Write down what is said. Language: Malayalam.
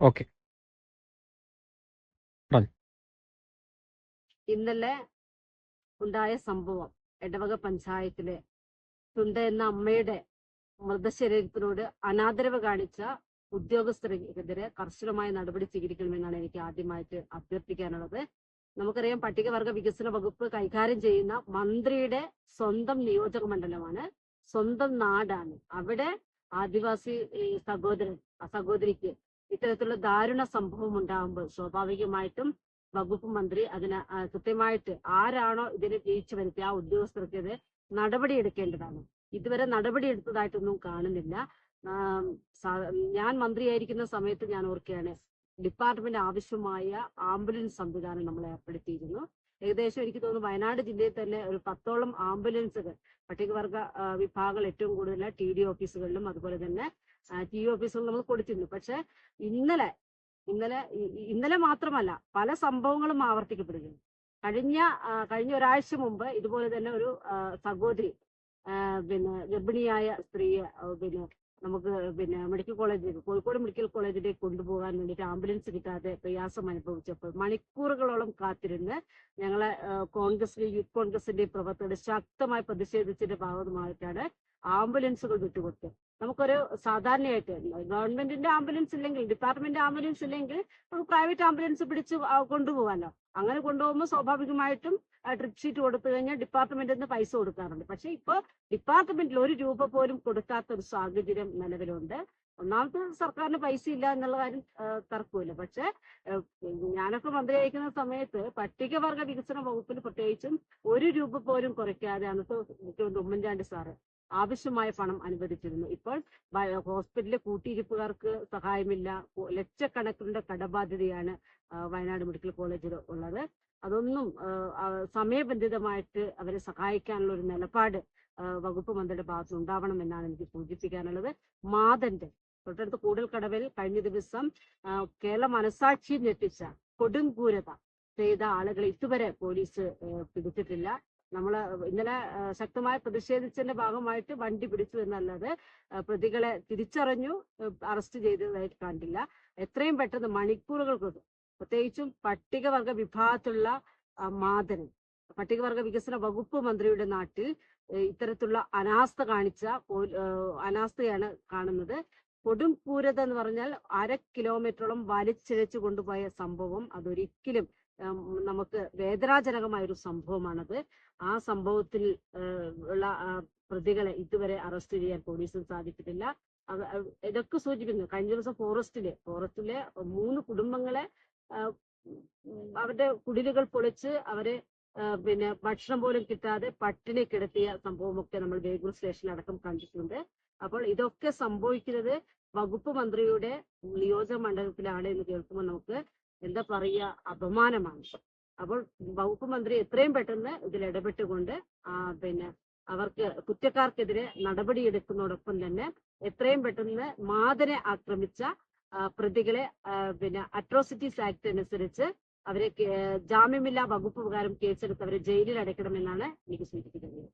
ഓക്കെ. ഇന്നലെ ഉണ്ടായ സംഭവം എടവക പഞ്ചായത്തിലെ തുണ്ട എന്ന അമ്മയുടെ മൃതശരീരത്തിനോട് അനാദരവ് കാണിച്ച ഉദ്യോഗസ്ഥർക്കെതിരെ കർശനമായ നടപടി സ്വീകരിക്കണമെന്നാണ് എനിക്ക് ആദ്യമായിട്ട് അഭ്യർത്ഥിക്കാനുള്ളത്. നമുക്കറിയാം പട്ടികവർഗ വികസന വകുപ്പ് കൈകാര്യം ചെയ്യുന്ന മന്ത്രിയുടെ സ്വന്തം നിയോജക മണ്ഡലമാണ് സ്വന്തം നാടാണ്. അവിടെ ആദിവാസി സഹോദരൻ സഹോദരിക്ക് ഇത്തരത്തിലുള്ള ദാരുണ സംഭവം ഉണ്ടാകുമ്പോൾ സ്വാഭാവികമായിട്ടും വകുപ്പ് മന്ത്രി അതിന് കൃത്യമായിട്ട് ആരാണോ ഇതിനെ വീഴ്ച വരുത്തിയ ആ ഉദ്യോഗസ്ഥർക്കെതിരെ നടപടി എടുക്കേണ്ടതാണ് ഇതുവരെ നടപടി എടുത്തതായിട്ടൊന്നും കാണുന്നില്ല ഞാൻ മന്ത്രിയായിരിക്കുന്ന സമയത്ത് ഞാൻ ഓർക്കുകയാണ് ഡിപ്പാർട്ട്മെന്റ് ആവശ്യമായ ആംബുലൻസ് സംവിധാനം നമ്മൾ ഏർപ്പെടുത്തിയിരുന്നു. ഏകദേശം എനിക്ക് തോന്നുന്നു വയനാട് ജില്ലയിൽ തന്നെ ഒരു പത്തോളം ആംബുലൻസുകൾ പട്ടികവർഗ വിഭാഗങ്ങൾ ഏറ്റവും കൂടുതൽ ടി ഡി ഓഫീസുകളിലും അതുപോലെ തന്നെ ടി ഓഫീസുകളിലും നമ്മൾ കൊടുത്തിരുന്നു. പക്ഷെ ഇന്നലെ ഇന്നലെ ഇന്നലെ മാത്രമല്ല പല സംഭവങ്ങളും ആവർത്തിക്കപ്പെടുന്നു കഴിഞ്ഞ കഴിഞ്ഞ ഒരാഴ്ച മുമ്പ് ഇതുപോലെ തന്നെ ഒരു സഹോദരി പിന്നെ ഗർഭിണിയായ സ്ത്രീയെ പിന്നെ നമുക്ക് പിന്നെ മെഡിക്കൽ കോളേജ് കോഴിക്കോട് മെഡിക്കൽ കോളേജിലേക്ക് കൊണ്ടുപോകാൻ വേണ്ടിയിട്ട് ആംബുലൻസ് കിട്ടാതെ പ്രയാസം അനുഭവിച്ചപ്പോൾ മണിക്കൂറുകളോളം കാത്തിരുന്ന് ഞങ്ങളെ കോൺഗ്രസിലെ യൂത്ത് കോൺഗ്രസിന്റെ പ്രവർത്തകർ ശക്തമായി പ്രതിഷേധിച്ചതിന്റെ ഭാഗമായിട്ടാണ് ആംബുലൻസുകൾ വിട്ടുകൊടുത്തത്. നമുക്കൊരു സാധാരണയായിട്ട് ഗവൺമെന്റിന്റെ ആംബുലൻസ് ഇല്ലെങ്കിൽ ഡിപ്പാർട്ട്മെന്റ് ആംബുലൻസ് ഇല്ലെങ്കിൽ നമുക്ക് പ്രൈവറ്റ് ആംബുലൻസ് പിടിച്ച് കൊണ്ടുപോകാമല്ലോ അങ്ങനെ കൊണ്ടുപോകുമ്പോൾ സ്വാഭാവികമായിട്ടും ട്രിപ്പ് ഷീറ്റ് കൊടുത്തു കഴിഞ്ഞാൽ ഡിപ്പാർട്ട്മെന്റിൽ നിന്ന് പൈസ കൊടുക്കാറുണ്ട്. പക്ഷെ ഇപ്പൊ ഡിപ്പാർട്ട്മെന്റിൽ ഒരു രൂപ പോലും കൊടുക്കാത്ത ഒരു സാഹചര്യം നിലവിലുണ്ട്. ഒന്നാമത്തെ സർക്കാരിന് പൈസ ഇല്ല എന്നുള്ള കാര്യം തർക്കമില്ല പക്ഷെ ഞാനൊക്കെ മന്ത്രി മന്ത്രിയായിരിക്കുന്ന സമയത്ത് പട്ടികവർഗ വികസന വകുപ്പിന് പ്രത്യേകിച്ചും ഒരു രൂപ പോലും കുറയ്ക്കാതെ അന്നത്തെ മുഖ്യമന്ത്രി ഉമ്മൻചാണ്ടി സാറ് ആവശ്യമായ പണം അനുവദിച്ചിരുന്നു. ഇപ്പോൾ ഹോസ്പിറ്റലിലെ കൂട്ടിയിരിപ്പുകാർക്ക് സഹായമില്ല. ലക്ഷക്കണക്കിനുള്ള കടബാധ്യതയാണ് വയനാട് മെഡിക്കൽ കോളേജിൽ ഉള്ളത്. അതൊന്നും സമയബന്ധിതമായിട്ട് അവരെ സഹായിക്കാനുള്ള ഒരു നിലപാട് വകുപ്പ് മന്ത്രിയുടെ ഭാഗത്ത് ഉണ്ടാവണം എന്നാണ് എനിക്ക് സൂചിപ്പിക്കാനുള്ളത്. മാതന്റെ തൊട്ടടുത്ത് കടവിൽ കഴിഞ്ഞ ദിവസം കേരള മനസാക്ഷി ഞെട്ടിച്ച കൊടുങ്കൂരത ചെയ്ത ആളുകളെ ഇതുവരെ പോലീസ് പിടിച്ചിട്ടില്ല. നമ്മൾ ഇങ്ങനെ ശക്തമായ പ്രതിഷേധിച്ചതിന്റെ ഭാഗമായിട്ട് വണ്ടി പിടിച്ചു എന്നല്ലാതെ പ്രതികളെ തിരിച്ചറിഞ്ഞു അറസ്റ്റ് ചെയ്തതായിട്ട് കണ്ടില്ല. എത്രയും പെട്ടെന്ന് മണിക്കൂറുകൾക്ക് പ്രത്യേകിച്ചും പട്ടികവർഗ വിഭാഗത്തിലുള്ള ആ, മാതന് പട്ടികവർഗ വികസന വകുപ്പ് മന്ത്രിയുടെ നാട്ടിൽ ഇത്തരത്തിലുള്ള അനാസ്ഥ കാണിച്ച അനാസ്ഥയാണ് കാണുന്നത്. കൊടും ക്രൂരത എന്ന് പറഞ്ഞാൽ അര കിലോമീറ്ററോളം വലിച്ചിഴച്ചു കൊണ്ടുപോയ സംഭവം അതൊരിക്കലും നമുക്ക് വേദനാജനകമായ ഒരു സംഭവമാണത്. ആ സംഭവത്തിൽ ഉള്ള പ്രതികളെ ഇതുവരെ അറസ്റ്റ് ചെയ്യാൻ പോലീസിന് സാധിച്ചിട്ടില്ല. ഇതൊക്കെ സൂചിപ്പിക്കുന്നു. കഴിഞ്ഞ ദിവസം ഫോറസ്റ്റിൽ ഫോറസ്റ്റിലെ മൂന്ന് കുടുംബങ്ങളെ അവരുടെ കുടിലുകൾ പൊളിച്ച് അവരെ പിന്നെ ഭക്ഷണം പോലും കിട്ടാതെ പട്ടിണി കിടത്തിയ സംഭവമൊക്കെ നമ്മൾ ബേഗൂർ സ്റ്റേഷനിൽ അടക്കം കണ്ടിട്ടുണ്ട്. അപ്പോൾ ഇതൊക്കെ സംഭവിക്കുന്നത് വകുപ്പ് മന്ത്രിയുടെ നിയോജക മണ്ഡലത്തിലാണ് എന്ന് കേൾക്കുമ്പോൾ നമുക്ക് എന്താ പറയുക അപമാനമാണ്. അപ്പോൾ വകുപ്പ് മന്ത്രി എത്രയും പെട്ടെന്ന് ഇതിൽ ഇടപെട്ടുകൊണ്ട് പിന്നെ അവർക്ക് കുറ്റക്കാർക്കെതിരെ നടപടിയെടുക്കുന്നതോടൊപ്പം തന്നെ എത്രയും പെട്ടെന്ന് മാതനെ ആക്രമിച്ച പ്രതികളെ പിന്നെ അട്രോസിറ്റീസ് ആക്ട് അനുസരിച്ച് അവരെ ജാമ്യമില്ലാ വകുപ്പ് പ്രകാരം കേസെടുത്ത് അവരെ ജയിലിൽ അടയ്ക്കണമെന്നാണ് എനിക്ക് സൂചിപ്പിക്കുന്നത്.